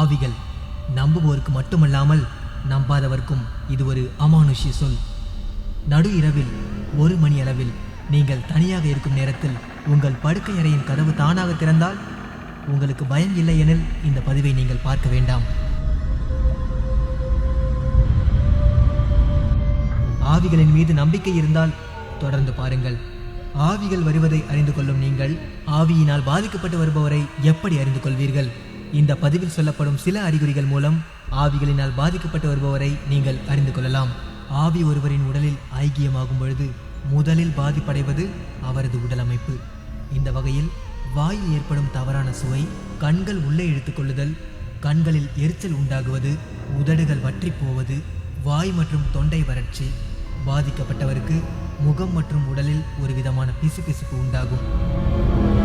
ஆவிகள் நம்புவோருக்கு மட்டுமல்லாமல் நம்பாதவர்க்கும் இது ஒரு அமானுஷ்ய சொல். நடு இரவில் ஒரு மணி அளவில் நீங்கள் தனியாக இருக்கும் நேரத்தில் உங்கள் படுக்கை அறையின் கதவு தானாக திறந்தால் உங்களுக்கு பயம் இல்லை எனில் இந்த பதிவை நீங்கள் பார்க்க வேண்டாம். ஆவிகளின் மீது நம்பிக்கை இருந்தால் தொடர்ந்து பாருங்கள். ஆவிகள் வருவதை அறிந்து கொள்ளும் நீங்கள் ஆவியினால் பாதிக்கப்பட்டு வருபவரை எப்படி அறிந்து கொள்வீர்கள்? இந்த பதிவில் சொல்லப்படும் சில அறிகுறிகள் மூலம் ஆவிகளினால் பாதிக்கப்பட்டு வருபவரை நீங்கள் அறிந்து கொள்ளலாம். ஆவி ஒருவரின் உடலில் ஐக்கியமாகும் பொழுது முதலில் பாதிப்படைவது அவரது உடல் அமைப்பு இந்த வகையில் வாயில் ஏற்படும் தவறான சுவை கண்கள் உள்ளே இழுத்துக்கொள்ளுதல் கண்களில் எரிச்சல் உண்டாகுவது உதடுகள் வற்றிப் போவது வாய் மற்றும் தொண்டை வறட்சி பாதிக்கப்பட்டவருக்கு முகம் மற்றும் உடலில் ஒரு விதமான பிசுபிசுப்பு உண்டாகும்.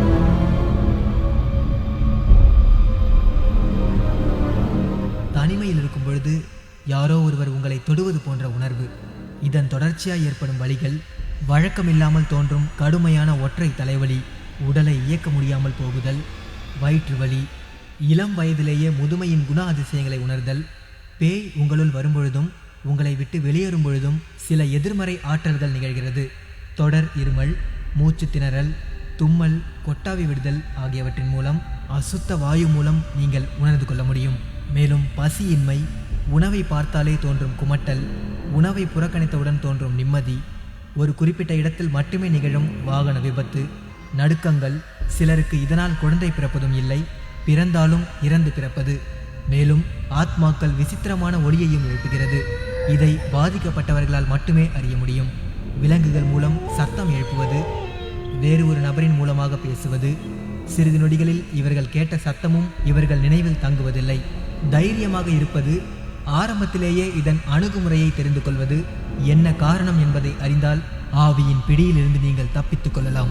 பொழுது யாரோ ஒருவர் உங்களை தொடுவது போன்ற உணர்வு. இதன் தொடர்ச்சியாய் ஏற்படும் வழிகள் வழக்கமில்லாமல் தோன்றும் கடுமையான ஒற்றை தலைவலி உடலை இயக்க முடியாமல் போகுதல் வயிற்று வலி இளம் வயதிலேயே முதுமையின் குண அதிசயங்களை உணர்தல் பேய் உங்களுள் வரும்பொழுதும் உங்களை விட்டு வெளியேறும் பொழுதும் சில எதிர்மறை ஆற்றல்கள் நிகழ்கிறது. தொடர் இருமல் மூச்சு திணறல் தும்மல் கொட்டாவி விடுதல் ஆகியவற்றின் மூலம் அசுத்த வாயு மூலம் நீங்கள் உணர்ந்து கொள்ள முடியும். மேலும் பசியின்மை உணவை பார்த்தாலே தோன்றும் குமட்டல் உணவை புறக்கணித்தவுடன் தோன்றும் நிம்மதி. ஒரு குறிப்பிட்ட இடத்தில் மட்டுமே நிகழும் வாகன விபத்து. நடுக்கங்கள் சிலருக்கு இதனால் குழந்தை பிறப்பதும் இல்லை பிறந்தாலும் இறந்து பிறப்பது. மேலும் ஆத்மாக்கள் விசித்திரமான ஒளியையும் எழுப்புகிறது. இதை பாதிக்கப்பட்டவர்களால் மட்டுமே அறிய முடியும். விலங்குகள் மூலம் சத்தம் எழுப்புவது வேறு ஒரு நபரின் மூலமாக பேசுவது. சிறிது நொடிகளில் இவர்கள் கேட்ட சத்தமும் இவர்கள் நினைவில் தங்குவதில்லை. தைரியமாக இருப்பது ஆரம்பத்திலேயே இதன் அணுகுமுறையை தெரிந்து கொள்வது என்ன காரணம் என்பதை அறிந்தால் ஆவியின் பிடியிலிருந்து நீங்கள் தப்பித்துக் கொள்ளலாம்.